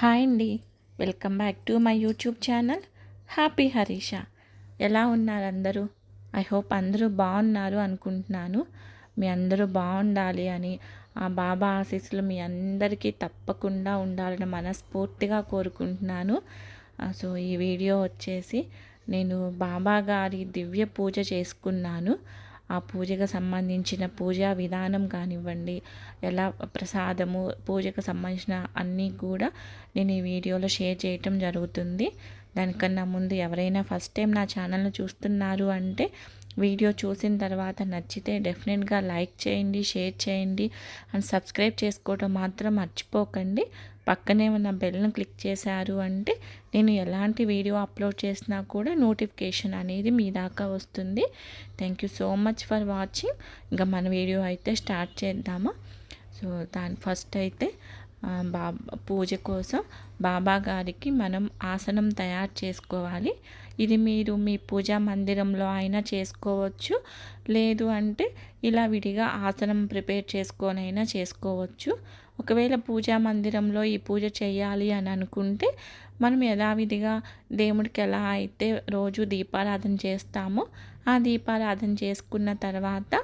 Hi అండి. Welcome back to my YouTube channel happy Harisha. ఎలా ఉన్నారు అందరూ? ఐ హోప్ అందరూ బాగున్నారు అనుకుంటున్నాను. మీ అందరూ బాగుండాలి అని ఆ బాబా ఆశీస్సులు మీ అందరికీ తప్పకుండా ఉండాలని మనస్ఫూర్తిగా కోరుకుంటున్నాను. సో ఈ వీడియో వచ్చేసి నేను బాబా గారి దివ్య పూజ చేసుకున్నాను. ఆ పూజకు సంబంధించిన పూజా విధానం కానివ్వండి ఎలా ప్రసాదము పూజకు సంబంధించిన అన్నీ కూడా నేను ఈ వీడియోలో షేర్ చేయటం జరుగుతుంది. దానికన్నా ముందు ఎవరైనా ఫస్ట్ టైం నా ఛానల్ను చూస్తున్నారు అంటే వీడియో చూసిన తర్వాత నచ్చితే డెఫినెట్గా లైక్ చేయండి షేర్ చేయండి. అండ్ సబ్స్క్రైబ్ చేసుకోవడం మాత్రం మర్చిపోకండి. పక్కనే ఉన్న బెల్ను క్లిక్ చేశారు అంటే నేను ఎలాంటి వీడియో అప్లోడ్ చేసినా కూడా నోటిఫికేషన్ అనేది మీ దాకా వస్తుంది. Thank you so much for watching ఇంకా మన వీడియో అయితే స్టార్ట్ చేద్దామా? సో దాని ఫస్ట్ అయితే బాబా పూజ కోసం బాబా గారికి మనం ఆసనం తయారు చేసుకోవాలి. ఇది మీరు మీ పూజా మందిరంలో అయినా చేసుకోవచ్చు. లేదు అంటే ఇలా విడిగా ఆసనం ప్రిపేర్ చేసుకొనైనా చేసుకోవచ్చు. ఒకవేళ పూజా మందిరంలో ఈ పూజ చేయాలి అని అనుకుంటే మనం యథావిధిగా దేవుడికి ఎలా అయితే రోజు దీపారాధన చేస్తామో ఆ దీపారాధన చేసుకున్న తర్వాత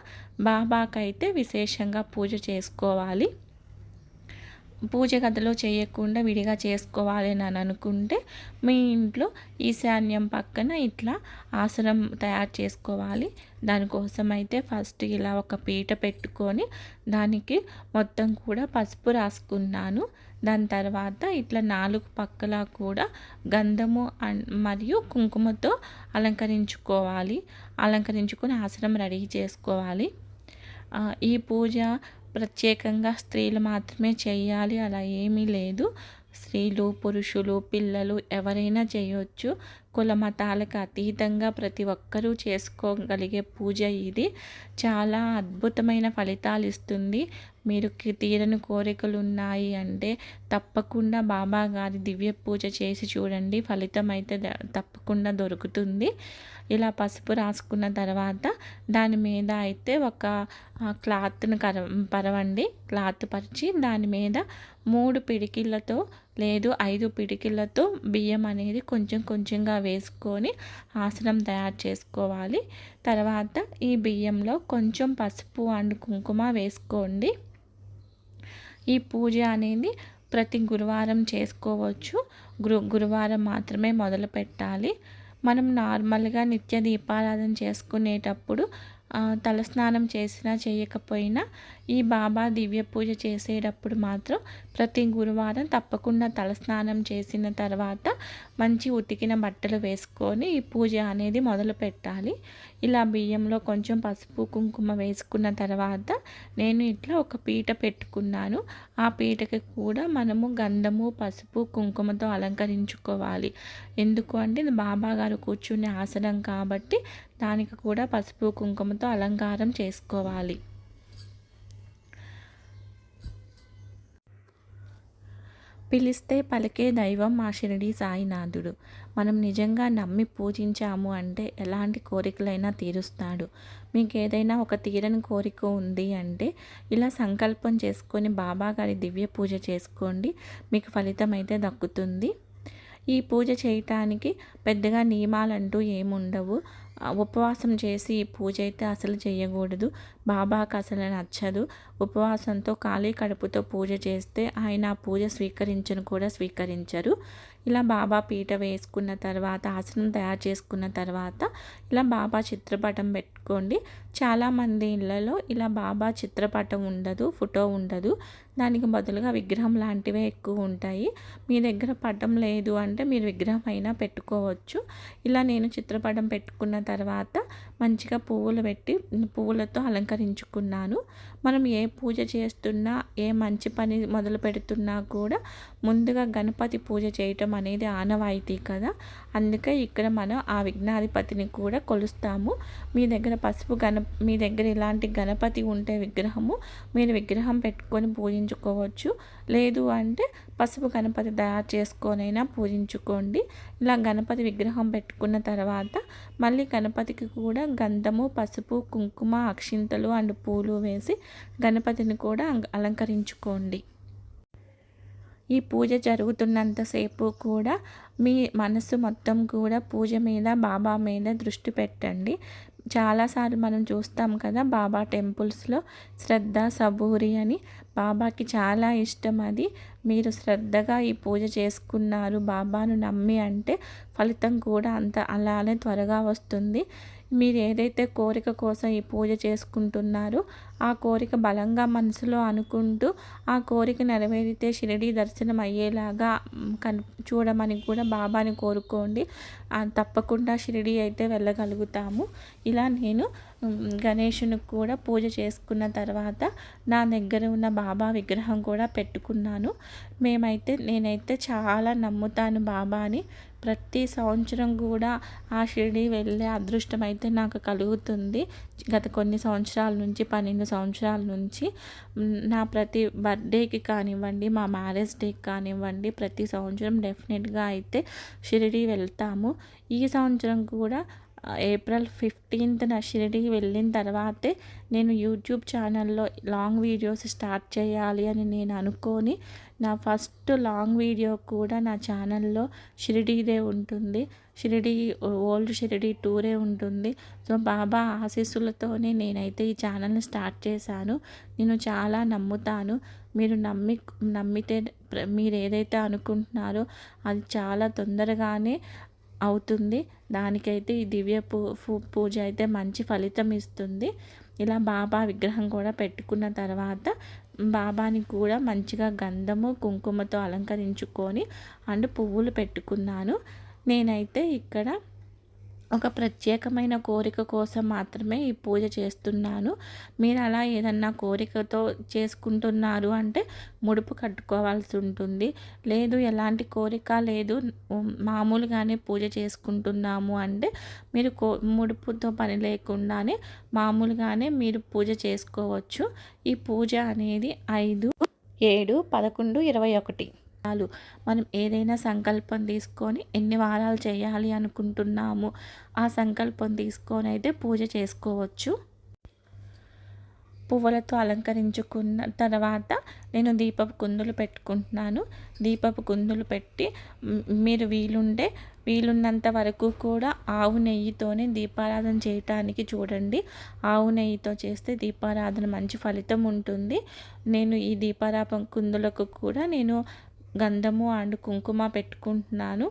బాబాకైతే విశేషంగా పూజ చేసుకోవాలి. పూజ గదిలో చేయకుండా విడిగా చేసుకోవాలి అని అనుకుంటే మీ ఇంట్లో ఈశాన్యం పక్కన ఇట్లా ఆసనం తయారు చేసుకోవాలి. దానికోసం అయితే ఫస్ట్ ఇలా ఒక పీట పెట్టుకొని దానికి మొత్తం కూడా పసుపు రాసుకున్నాను. దాని తర్వాత ఇట్లా నాలుగు పక్కల కూడా గంధము మరియు కుంకుమతో అలంకరించుకోవాలి. అలంకరించుకొని ఆసనం రెడీ చేసుకోవాలి. ఈ పూజ ప్రత్యేకంగా స్త్రీలు మాత్రమే చేయాలి. అలా ఏమీ లేదు. స్త్రీలు పురుషులు పిల్లలు ఎవరైనా చేయవచ్చు కుల మతాలకు అతీతంగా ప్రతి ఒక్కరూ చేసుకోగలిగే పూజ ఇది. చాలా అద్భుతమైన ఫలితాలు ఇస్తుంది. మీరు తీరని కోరికలు ఉన్నాయి అంటే తప్పకుండా బాబా గారి దివ్య పూజ చేసి చూడండి. ఫలితం అయితే తప్పకుండా దొరుకుతుంది. ఇలా పసుపు రాసుకున్న తర్వాత దాని మీద అయితే ఒక క్లాత్ను కర పరవండి. క్లాత్ పరిచి దాని మీద మూడు పిడికిళ్ళతో లేదు ఐదు పిడికిళ్ళతో బియ్యం అనేది కొంచెం కొంచెంగా వేసుకొని ఆసనం తయారు చేసుకోవాలి. తర్వాత ఈ బియ్యంలో కొంచెం పసుపు అండ్ కుంకుమ వేసుకోండి. ఈ పూజ అనేది ప్రతి గురువారం చేసుకోవచ్చు. గురు గురువారం మాత్రమే మొదలు పెట్టాలి మనం నార్మల్గా నిత్య దీపారాధన చేసుకునేటప్పుడు తలస్నానం చేసినా చేయకపోయినా ఈ బాబా దివ్య పూజ చేసేటప్పుడు మాత్రం ప్రతి గురువారం తప్పకుండా తలస్నానం చేసిన తర్వాత మంచి ఉతికిన బట్టలు వేసుకొని ఈ పూజ అనేది మొదలు పెట్టాలి. ఇలా బియ్యంలో కొంచెం పసుపు కుంకుమ వేసుకున్న తర్వాత నేను ఇట్లా ఒక పీట పెట్టుకున్నాను. ఆ పీటకి కూడా మనము గంధము పసుపు కుంకుమతో అలంకరించుకోవాలి. ఎందుకు అంటే బాబా గారు కూర్చునే ఆసనం కాబట్టి దానికి కూడా పసుపు కుంకుమతో అలంకారం చేసుకోవాలి. పిలిస్తే పలికే దైవం మా షిరిడి సాయినాథుడు. మనం నిజంగా నమ్మి పూజించాము అంటే ఎలాంటి కోరికలైనా తీరుస్తాడు. మీకు ఏదైనా ఒక తీరని కోరిక ఉంది అంటే ఇలా సంకల్పం చేసుకొని బాబా గారి దివ్య పూజ చేసుకోండి. మీకు ఫలితం అయితే దక్కుతుంది. ఈ పూజ చేయటానికి పెద్దగా నియమాలంటూ ఏముండవు. ఉపవాసం చేసి పూజ అయితే అసలు చేయకూడదు. బాబాకు అసలు నచ్చదు. ఉపవాసంతో ఖాళీ కడుపుతో పూజ చేస్తే ఆయన ఆ పూజ స్వీకరించను కూడా స్వీకరించరు. ఇలా బాబా పీట వేసుకున్న తర్వాత ఆసనం తయారు చేసుకున్న తర్వాత ఇలా బాబా చిత్రపటం పెట్టుకోండి. చాలామంది ఇళ్ళలో ఇలా బాబా చిత్రపటం ఉండదు ఫోటో ఉండదు. దానికి బదులుగా విగ్రహం లాంటివే ఎక్కువ ఉంటాయి. మీ దగ్గర పటం లేదు అంటే మీరు విగ్రహం అయినా పెట్టుకోవచ్చు. ఇలా నేను చిత్రపటం పెట్టుకున్న తర్వాత మంచిగా పువ్వులు పెట్టి పువ్వులతో అలంకరించుకున్నాను. మనం ఏ పూజ చేస్తున్నా ఏ మంచి పని మొదలు పెడుతున్నా కూడా ముందుగా గణపతి పూజ చేయటం అనేది ఆనవాయితీ కదా. అందుకే ఇక్కడ మనం ఆ విఘ్నాధిపతిని కూడా కొలుస్తాము. మీ దగ్గర పసుపు గణ మీ దగ్గర ఇలాంటి గణపతి ఉంటే విగ్రహము మీరు విగ్రహం పెట్టుకొని పూజించుకోవచ్చు. లేదు అంటే పసుపు గణపతి తయారు చేసుకొనైనా పూజించుకోండి. ఇలా గణపతి విగ్రహం పెట్టుకున్న తర్వాత మళ్ళీ గణపతికి కూడా గంధము పసుపు కుంకుమ అక్షింతలు అండ్ పూలు వేసి గణపతిని కూడా అలంకరించుకోండి. ఈ పూజ జరుగుతున్నంతసేపు కూడా మీ మనసు మొత్తం కూడా పూజ మీద బాబా మీద దృష్టి పెట్టండి. చాలాసార్లు మనం చూస్తాం కదా బాబా టెంపుల్స్లో శ్రద్ధ సబూరి అని. బాబాకి చాలా ఇష్టం అది. మీరు శ్రద్ధగా ఈ పూజ చేసుకున్నారు బాబాను నమ్మి అంటే ఫలితం కూడా అంత అలానే త్వరగా వస్తుంది. మీరు ఏదైతే కోరిక కోసం ఈ పూజ చేసుకుంటున్నారో ఆ కోరిక బలంగా మనసులో అనుకుంటూ ఆ కోరిక నెరవేరితే షిరిడి దర్శనం అయ్యేలాగా కన్ చూడమని కూడా బాబాని కోరుకోండి. తప్పకుండా షిరిడి అయితే వెళ్ళగలుగుతాము. ఇలా నేను గణేషుని కూడా పూజ చేసుకున్న తర్వాత నా దగ్గర ఉన్న బాబా విగ్రహం కూడా పెట్టుకున్నాను. మేమైతే నేనైతే చాలా నమ్ముతాను బాబాని. ప్రతి సంవత్సరం కూడా ఆ షిరిడి వెళ్ళే అదృష్టం అయితే నాకు కలుగుతుంది. గత కొన్ని సంవత్సరాల నుంచి పన్నెండు సంవత్సరాల నుంచి నా ప్రతి బర్త్డేకి కానివ్వండి మా మ్యారేజ్ డేకి కానివ్వండి ప్రతి సంవత్సరం డెఫినెట్గా అయితే షిరిడి వెళ్తాము. ఈ సంవత్సరం కూడా ఏప్రిల్ ఫిఫ్టీన్త్న షిరిడికి వెళ్ళిన తర్వాతే నేను యూట్యూబ్ ఛానల్లో లాంగ్ వీడియోస్ స్టార్ట్ చేయాలి అని నేను అనుకొని నా ఫస్ట్ లాంగ్ వీడియో కూడా నా ఛానల్లో షిరిడీదే ఉంటుంది. షిరిడి ఓల్డ్ షిరిడి టూరే ఉంటుంది. సో బాబా ఆశీస్సులతోనే నేనైతే ఈ ఛానల్ని స్టార్ట్ చేశాను. నేను చాలా నమ్ముతాను. మీరు నమ్మి నమ్మితే మీరు ఏదైతే అనుకుంటున్నారో అది చాలా తొందరగానే అవుతుంది. దానికైతే ఈ దివ్య పూ పూజ అయితే మంచి ఫలితం ఇస్తుంది. ఇలా బాబా విగ్రహం కూడా పెట్టుకున్న తర్వాత బాబాని కూడా మంచిగా గంధము కుంకుమతో అలంకరించుకొని అండ్ పువ్వులు పెట్టుకున్నాను. నేనైతే ఇక్కడ ఒక ప్రత్యేకమైన కోరిక కోసం మాత్రమే ఈ పూజ చేస్తున్నాను. మీరు అలా ఏదన్నా కోరికతో చేసుకుంటున్నారు అంటే ముడుపు కట్టుకోవాల్సి ఉంటుంది. లేదు ఎలాంటి కోరిక లేదు. మామూలుగానే పూజ చేసుకుంటున్నాము అంటే మీరు కో ముడుపుతో పని లేకుండానే మామూలుగానే మీరు పూజ చేసుకోవచ్చు. ఈ పూజ అనేది ఐదు ఏడు పదకొండు ఇరవై ఒకటి. చాలు. మనం ఏదైనా సంకల్పం తీసుకొని ఎన్ని వారాలు చేయాలి అనుకుంటున్నాము ఆ సంకల్పం తీసుకొని అయితే పూజ చేసుకోవచ్చు. పువ్వులతో అలంకరించుకున్న తర్వాత నేను దీపపు కుందులు పెట్టుకుంటున్నాను. దీపపు కుందులు పెట్టి మీరు వీలుండే వీలున్నంత వరకు కూడా ఆవు నెయ్యితోనే దీపారాధన చేయటానికి చూడండి. ఆవు నెయ్యితో చేస్తే దీపారాధన మంచి ఫలితం ఉంటుంది. నేను ఈ దీపారాపం కుందులకు కూడా నేను గంధము అండ్ కుంకుమ పెట్టుకుంటున్నాను.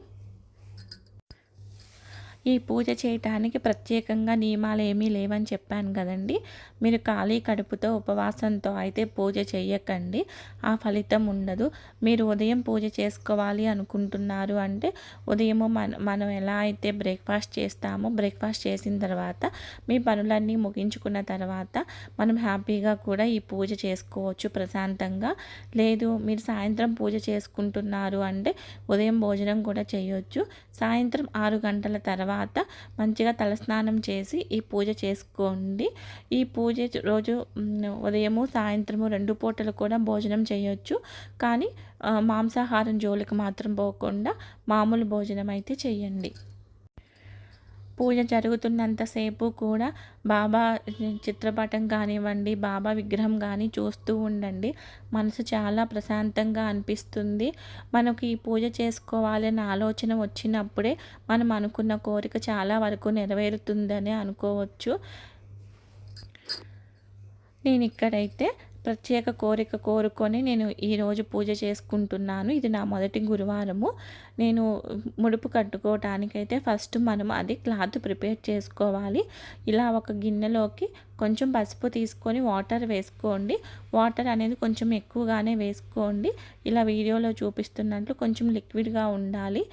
ఈ పూజ చేయటానికి ప్రత్యేకంగా నియమాలు ఏమీ లేవని చెప్పాను కదండి. మీరు ఖాళీ కడుపుతో ఉపవాసంతో అయితే పూజ చేయకండి ఆ ఫలితం ఉండదు. మీరు ఉదయం పూజ చేసుకోవాలి అనుకుంటున్నారు అంటే ఉదయము మన మనం ఎలా అయితే బ్రేక్ఫాస్ట్ చేస్తామో బ్రేక్ఫాస్ట్ చేసిన తర్వాత మీ పనులన్నీ ముగించుకున్న తర్వాత మనం హ్యాపీగా కూడా ఈ పూజ చేసుకోవచ్చు ప్రశాంతంగా. లేదు మీరు సాయంత్రం పూజ చేసుకుంటున్నారు అంటే ఉదయం భోజనం కూడా చేయొచ్చు. సాయంత్రం ఆరు గంటల తర్వాత మంచిగా తలస్నానం చేసి ఈ పూజ చేసుకోండి. ఈ పూజ రోజు ఉదయము సాయంత్రము రెండు పూటలు కూడా భోజనం చేయొచ్చు. కానీ మాంసాహారం జోలికి మాత్రం పోకుండా మామూలు భోజనం అయితే చేయండి. పూజ జరుగుతున్నంతసేపు కూడా బాబా చిత్రపటం కానివ్వండి బాబా విగ్రహం కానీ చూస్తూ ఉండండి. మనసు చాలా ప్రశాంతంగా అనిపిస్తుంది. మనకు ఈ పూజ చేసుకోవాలనే ఆలోచన వచ్చినప్పుడే మనం అనుకున్న కోరిక చాలా వరకు నెరవేరుతుందని అనుకోవచ్చు. నేను ఇక్కడైతే ప్రత్యేక కోరిక కోరుకొని నేను ఈరోజు పూజ చేసుకుంటున్నాను. ఇది నా మొదటి గురువారము. నేను ముడుపు కట్టుకోవటానికైతే ఫస్ట్ మనం అది క్లాత్ ప్రిపేర్ చేసుకోవాలి. ఇలా ఒక గిన్నెలోకి కొంచెం పసుపు తీసుకొని వాటర్ వేసుకోండి. వాటర్ అనేది కొంచెం ఎక్కువగానే వేసుకోండి. ఇలా వీడియోలో చూపిస్తున్నట్లు కొంచెం లిక్విడ్గా ఉండాలి.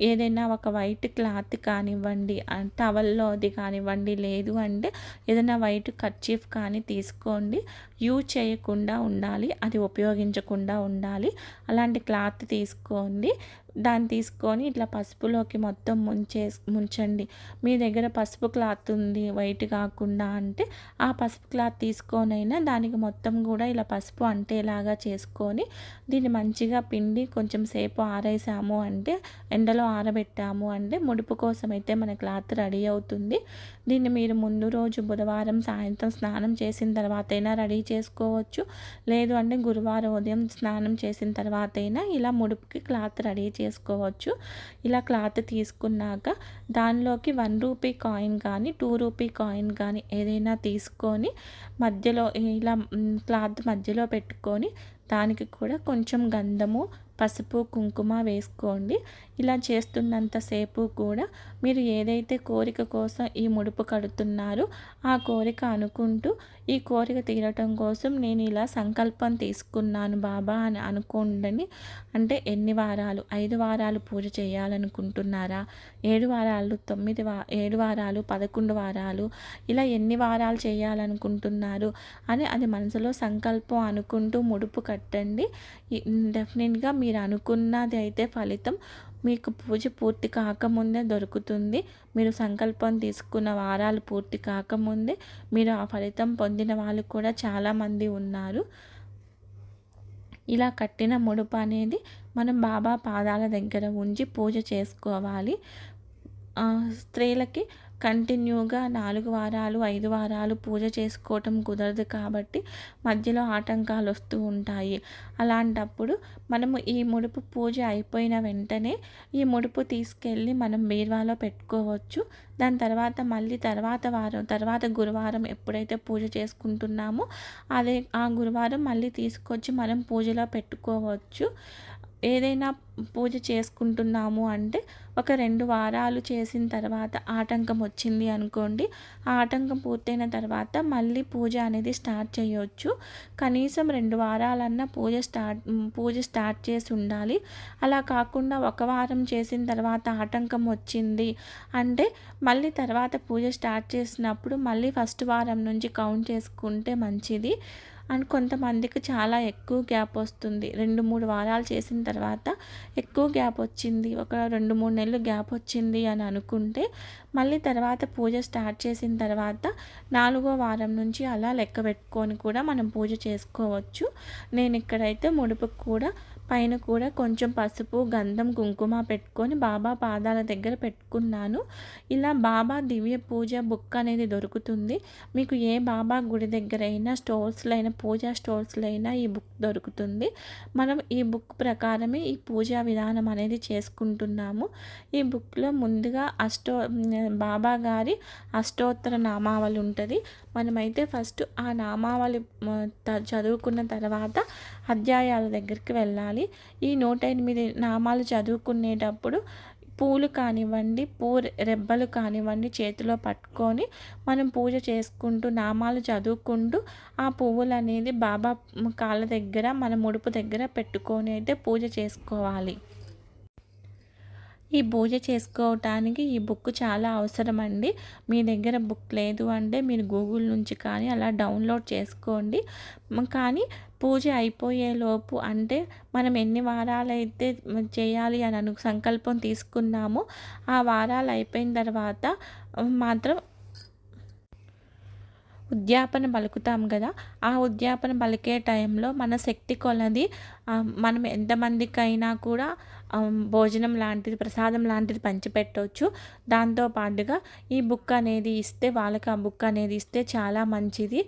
ఏదైనా ఒక వైట్ క్లాత్ కానివ్వండి టవల్లోది కానివ్వండి లేదు అంటే ఏదైనా వైట్ కర్చీఫ్ కానీ తీసుకోండి. యూజ్ చేయకుండా ఉండాలి. అది ఉపయోగించకుండా ఉండాలి. అలాంటి క్లాత్ తీసుకోండి. దాన్ని తీసుకొని ఇట్లా పసుపులోకి మొత్తం ముంచే ముంచండి. మీ దగ్గర పసుపు క్లాత్ ఉంది వైట్ కాకుండా అంటే ఆ పసుపు క్లాత్ తీసుకొనైనా దానికి మొత్తం కూడా ఇలా పసుపు అంటేలాగా చేసుకొని దీన్ని మంచిగా పిండి కొంచెం సేపు ఆరేసాము అంటే ఎండలో ఆరబెట్టాము అంటే ముడుపు కోసం అయితే మన క్లాత్ రెడీ అవుతుంది. దీన్ని మీరు ముందు రోజు బుధవారం సాయంత్రం స్నానం చేసిన తర్వాత అయినా రెడీ చేసుకోవచ్చు. లేదు అంటే గురువారం ఉదయం స్నానం చేసిన తర్వాత అయినా ఇలా ముడుపుకి క్లాత్ రెడీ చేసుకోవచ్చు. ఇలా క్లాత్ తీసుకున్నాక దానిలోకి వన్ రూపీ కాయిన్ కానీ టూ రూపీ కాయిన్ కానీ ఏదైనా తీసుకొని మధ్యలో ఇలా క్లాత్ మధ్యలో పెట్టుకొని దానికి కూడా కొంచెం గంధము పసుపు కుంకుమ వేసుకోండి. ఇలా చేస్తున్నంతసేపు కూడా మీరు ఏదైతే కోరిక కోసం ఈ ముడుపు కడుతున్నారో ఆ కోరిక అనుకుంటూ ఈ కోరిక తీరటం కోసం నేను ఇలా సంకల్పం తీసుకున్నాను బాబా అని అనుకోండి అంటే ఎన్ని వారాలు? ఐదు వారాలు పూజ చేయాలనుకుంటున్నారా? ఏడు వారాలు? తొమ్మిది వా ఏడు వారాలు? పదకొండు వారాలు? ఇలా ఎన్ని వారాలు చేయాలనుకుంటున్నారు అని అది మనసులో సంకల్పం అనుకుంటూ ముడుపు కట్టండి. డెఫినెట్గా మీరు మీరు అనుకున్నది అయితే ఫలితం మీకు పూజ పూర్తి కాకముందే దొరుకుతుంది. మీరు సంకల్పం తీసుకున్న వారాలు పూర్తి కాకముందే మీరు ఆ ఫలితం పొందిన వాళ్ళు కూడా చాలామంది ఉన్నారు. ఇలా కట్టిన ముడుపు అనేది మనం బాబా పాదాల దగ్గర ఉంచి పూజ చేసుకోవాలి. స్త్రీలకి కంటిన్యూగా నాలుగు వారాలు ఐదు వారాలు పూజ చేసుకోవటం కుదరదు కాబట్టి మధ్యలో ఆటంకాలు వస్తూ ఉంటాయి. అలాంటప్పుడు మనము ఈ ముడుపు పూజ అయిపోయిన వెంటనే ఈ ముడుపు తీసుకెళ్ళి మనం బీర్వాలో పెట్టుకోవచ్చు. దాని తర్వాత మళ్ళీ తర్వాత వారం తర్వాత గురువారం ఎప్పుడైతే పూజ చేసుకుంటున్నామో అదే ఆ గురువారం మళ్ళీ తీసుకొచ్చి మనం పూజలో పెట్టుకోవచ్చు. ఏదైనా పూజ చేసుకుంటున్నాము అంటే ఒక రెండు వారాలు చేసిన తర్వాత ఆటంకం వచ్చింది అనుకోండి ఆ ఆటంకం పూర్తయిన తర్వాత మళ్ళీ పూజ అనేది స్టార్ట్ చేయొచ్చు. కనీసం రెండు వారాలన్నా పూజ స్టార్ట్ పూజ స్టార్ట్ చేసి ఉండాలి. అలా కాకుండా ఒక వారం చేసిన తర్వాత ఆటంకం వచ్చింది అంటే మళ్ళీ తర్వాత పూజ స్టార్ట్ చేసినప్పుడు మళ్ళీ ఫస్ట్ వారం నుంచి కౌంట్ చేసుకుంటే మంచిది. అండ్ కొంతమందికి చాలా ఎక్కువ గ్యాప్ వస్తుంది. రెండు మూడు వారాలు చేసిన తర్వాత ఎక్కువ గ్యాప్ వచ్చింది. ఒక రెండు మూడు నెలలు గ్యాప్ వచ్చింది అని అనుకుంటే మళ్ళీ తర్వాత పూజ స్టార్ట్ చేసిన తర్వాత నాలుగో వారం నుంచి అలా లెక్క పెట్టుకొని కూడా మనం పూజ చేసుకోవచ్చు. నేను ఇక్కడైతే ముడుపుకు కూడా పైన కూడా కొంచెం పసుపు గంధం కుంకుమ పెట్టుకొని బాబా పాదాల దగ్గర పెట్టుకున్నాను. ఇలా బాబా దివ్య పూజ బుక్ అనేది దొరుకుతుంది. మీకు ఏ బాబా గుడి దగ్గర అయినా స్టోర్స్లో అయినా పూజా స్టోర్స్లో అయినా ఈ బుక్ దొరుకుతుంది. మనం ఈ బుక్ ప్రకారమే ఈ పూజా విధానం అనేది చేసుకుంటున్నాము. ఈ బుక్లో ముందుగా అష్టో బాబా గారి అష్టోత్తర నామావళి ఉంటుంది. మనమైతే ఫస్ట్ ఆ నామావళి చదువుకున్న తర్వాత అధ్యాయాల దగ్గరికి వెళ్ళాలి. ఈ నూట ఎనిమిది నామాలు చదువుకునేటప్పుడు పూలు కానివ్వండి పూ రెబ్బలు కానివ్వండి చేతిలో పట్టుకొని మనం పూజ చేసుకుంటూ నామాలు చదువుకుంటూ ఆ పువ్వులు అనేది బాబా కాళ్ళ దగ్గర మన ముడుపు దగ్గర పెట్టుకొని అయితే పూజ చేసుకోవాలి. ఈ పూజ చేసుకోవటానికి ఈ బుక్ చాలా అవసరం అండి మీ దగ్గర బుక్ లేదు అంటే మీరు గూగుల్ నుంచి కానీ అలా డౌన్లోడ్ చేసుకోండి. కానీ పూజ అయిపోయేలోపు అంటే మనం ఎన్ని వారాలు అయితే చేయాలి అని అను సంకల్పం తీసుకున్నామో ఆ వారాలు అయిపోయిన తర్వాత మాత్రం ఉద్యాపన పలుకుతాం కదా. ఆ ఉద్యాపన పలికే టైంలో మన శక్తి కొలది మనం ఎంతమందికైనా కూడా భోజనం లాంటిది ప్రసాదం లాంటిది పంచిపెట్టవచ్చు దాంతో పాటుగా ఈ బుక్ అనేది ఇస్తే వాళ్ళకి ఆ బుక్ అనేది ఇస్తే చాలా మంచిది.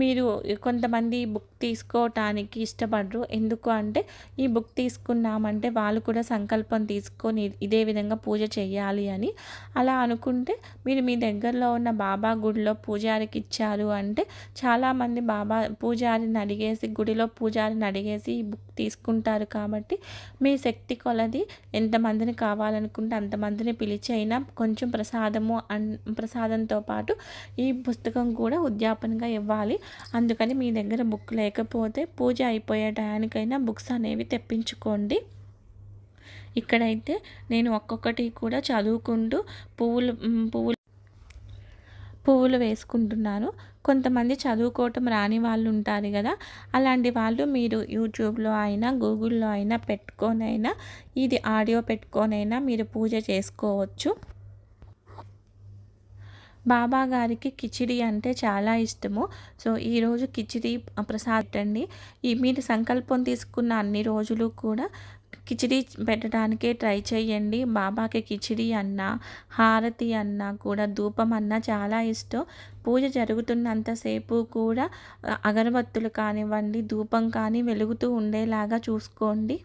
మీరు కొంతమంది బుక్ తీసుకోవటానికి ఇష్టపడరు. ఎందుకు అంటే ఈ బుక్ తీసుకున్నామంటే వాళ్ళు కూడా సంకల్పం తీసుకొని ఇదే విధంగా పూజ చేయాలి అని. అలా అనుకుంటే మీరు మీ దగ్గరలో ఉన్న బాబా గుడిలో పూజారికి ఇచ్చారు అంటే చాలామంది బాబా పూజారిని అడిగేసి గుడిలో పూజారిని అడిగేసి ఈ బుక్ తీసుకుంటారు కాబట్టి మీ శక్తి కొలది అది ఎంతమందిని కావాలనుకుంటే అంతమందిని పిలిచి అయినా కొంచెం ప్రసాదము అన్ ప్రసాదంతో పాటు ఈ పుస్తకం కూడా ఉద్యాపనగా ఇవ్వాలి. అందుకని మీ దగ్గర బుక్ లేకపోతే పూజ అయిపోయే టయానికైనా బుక్స్ అనేవి తెప్పించుకోండి. ఇక్కడైతే నేను ఒక్కొక్కటి కూడా చదువుకుంటూ పువ్వులు పువ్వులు పువ్వులు వేసుకుంటున్నాను కొంతమంది చదువుకోవటం రాని వాళ్ళు ఉంటారు కదా. అలాంటి వాళ్ళు మీరు యూట్యూబ్లో అయినా గూగుల్లో అయినా పెట్టుకొనైనా ఇది ఆడియో పెట్టుకొనైనా మీరు పూజ చేసుకోవచ్చు. బాబా గారికి కిచిడి అంటే చాలా ఇష్టము. సో ఈరోజు కిచిడి ప్రసాద్ అండి ఈ మీరు సంకల్పం తీసుకున్న అన్ని రోజులు కూడా కిచిడి పెట్టడానికే ట్రై చేయండి బాబాకి కిచిడి అన్న హారతి అన్న కూడా ధూపం అన్న చాలా ఇష్టం. పూజ జరుగుతున్నంతసేపు కూడా అగరబత్తులు కానివ్వండి ధూపం కానీ వెలుగుతూ ఉండేలాగా చూసుకోండి.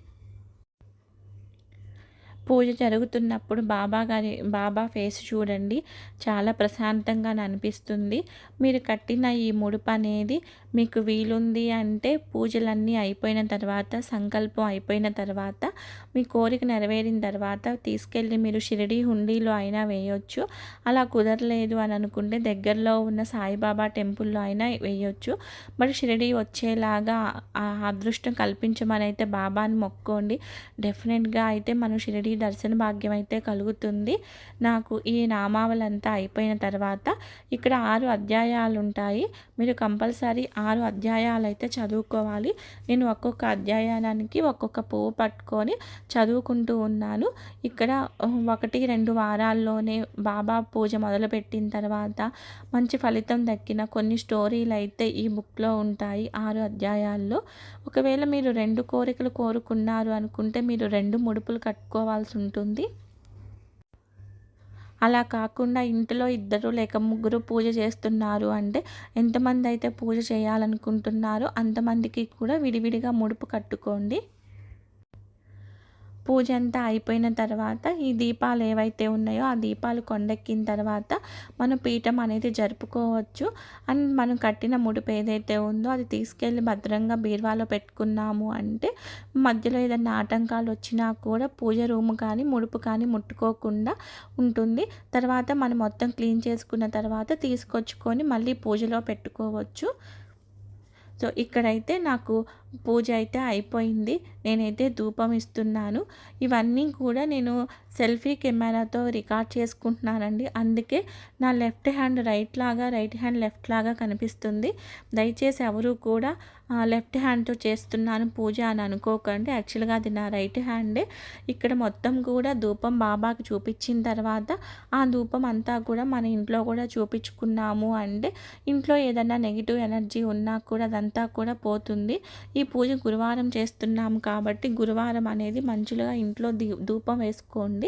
పూజ జరుగుతున్నప్పుడు బాబా గారి బాబా ఫేస్ చూడండి. చాలా ప్రశాంతంగా అనిపిస్తుంది. మీరు కట్టిన ఈ ముడుపు అనేది మీకు వీలుంది అంటే పూజలన్నీ అయిపోయిన తర్వాత సంకల్పం అయిపోయిన తర్వాత మీ కోరిక నెరవేరిన తర్వాత తీసుకెళ్ళి మీరు షిరిడి హుండీలో అయినా వేయొచ్చు. అలా కుదరలేదు అని అనుకుంటే దగ్గరలో ఉన్న సాయిబాబా టెంపుల్లో అయినా వేయొచ్చు. బట్ షిరిడి వచ్చేలాగా ఆ అదృష్టం కల్పించమని అయితే బాబాని మొక్కోండి. డెఫినెట్గా అయితే మనం షిరిడి దర్శన భాగ్యం అయితే కలుగుతుంది. నాకు ఈ నామావళంతా అయిపోయిన తర్వాత ఇక్కడ ఆరు అధ్యాయాలు ఉంటాయి మీరు కంపల్సరీ ఆరు అధ్యాయాలు అయితే చదువుకోవాలి. నేను ఒక్కొక్క అధ్యాయానికి ఒక్కొక్క పువ్వు పట్టుకొని చదువుకుంటూ ఉన్నాను. ఇక్కడ ఒకటి రెండు వారాల్లోనే బాబా పూజ మొదలుపెట్టిన తర్వాత మంచి ఫలితం దక్కిన కొన్ని స్టోరీలు అయితే ఈ బుక్లో ఉంటాయి ఆరు అధ్యాయాల్లో. ఒకవేళ మీరు రెండు కోరికలు కోరుకున్నారు అనుకుంటే మీరు రెండు ముడుపులు కట్టుకోవాల్సి ఉంటుంది అలా కాకుండా ఇంటిలో ఇద్దరు లేక ముగ్గురు పూజ చేస్తున్నారు అంటే ఎంతమంది అయితే పూజ చేయాలనుకుంటున్నారో అంతమందికి కూడా విడివిడిగా ముడుపు కట్టుకోండి. పూజ అంతా అయిపోయిన తర్వాత ఈ దీపాలు ఏవైతే ఉన్నాయో ఆ దీపాలు కొండెక్కిన తర్వాత మనం పీఠం అనేది జరుపుకోవచ్చు. అండ్ మనం కట్టిన ముడుపు ఏదైతే ఉందో అది తీసుకెళ్ళి భద్రంగా బీరువాలో పెట్టుకున్నాము అంటే మధ్యలో ఏదైనా ఆటంకాలు వచ్చినా కూడా పూజ రూమ్ కానీ ముడుపు కానీ ముట్టుకోకుండా ఉంటుంది. తర్వాత మనం మొత్తం క్లీన్ చేసుకున్న తర్వాత తీసుకొచ్చుకొని మళ్ళీ పూజలో పెట్టుకోవచ్చు. సో ఇక్కడైతే నాకు పూజ అయితే అయిపోయింది. నేనైతే ధూపం ఇస్తున్నాను. ఇవన్నీ కూడా నేను సెల్ఫీ కెమెరాతో రికార్డ్ చేసుకుంటున్నానండి. అందుకే నా లెఫ్ట్ హ్యాండ్ రైట్ లాగా రైట్ హ్యాండ్ లెఫ్ట్ లాగా కనిపిస్తుంది. దయచేసి ఎవరు కూడా లెఫ్ట్ హ్యాండ్తో చేస్తున్నాను పూజ అని అనుకోకండి. యాక్చువల్గా అది నా రైట్ హ్యాండే. ఇక్కడ మొత్తం కూడా ధూపం బాబాకి చూపించిన తర్వాత ఆ ధూపం అంతా కూడా మన ఇంట్లో కూడా చూపించుకున్నాము అంటే ఇంట్లో ఏదైనా నెగిటివ్ ఎనర్జీ ఉన్నా కూడా అదంతా కూడా పోతుంది. ఈ పూజ గురువారం చేస్తున్నాము కాబట్టి గురువారం అనేది మంచిగా ఇంట్లో దీ ధూపం వేసుకోండి.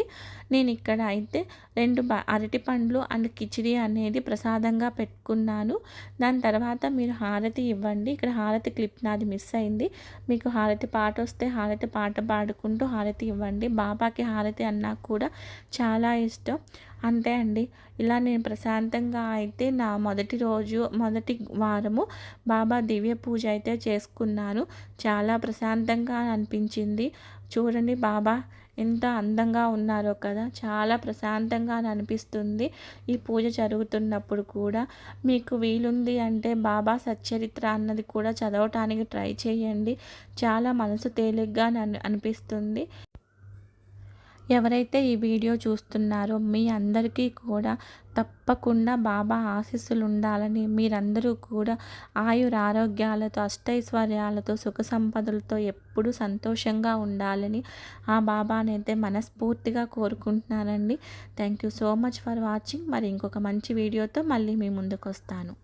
నేను ఇక్కడ అయితే రెండు అరటి పండ్లు అండ్ కిచిడి అనేది ప్రసాదంగా పెట్టుకున్నాను. దాని తర్వాత మీరు హారతి ఇవ్వండి. ఇక్కడ హారతి క్లిప్ నాది మిస్ అయింది. మీకు హారతి పాట వస్తే హారతి పాట పాడుకుంటూ హారతి ఇవ్వండి. బాబాకి హారతి అన్నా కూడా చాలా ఇష్టం. అంతే అండి. ఇలా నేను ప్రశాంతంగా అయితే నా మొదటి రోజు మొదటి వారము బాబా దివ్య పూజ అయితే చేసుకున్నాను. చాలా ప్రశాంతంగా అనిపించింది. చూడండి బాబా ఎంత అందంగా ఉన్నారో కదా చాలా ప్రశాంతంగా అనిపిస్తుంది ఈ పూజ జరుగుతున్నప్పుడు కూడా. మీకు వీలుంది అంటే బాబా సచ్చరిత్ర అన్నది కూడా చదవటానికి ట్రై చేయండి. చాలా మనసు తేలిగ్గా అనిపిస్తుంది. ఎవరైతే ఈ వీడియో చూస్తున్నారో మీ అందరికీ కూడా తప్పకుండా బాబా ఆశీస్సులు ఉండాలని మీరందరూ కూడా ఆయుర ఆరోగ్యాలతో అష్టైశ్వర్యాలతో సుఖ సంపదలతో ఎప్పుడు సంతోషంగా ఉండాలని ఆ బాబానైతే మనస్ఫూర్తిగా కోరుకుంటున్నానండి. Thank you so much for watching మరి ఇంకొక మంచి వీడియోతో మళ్ళీ మీ ముందుకు వస్తాను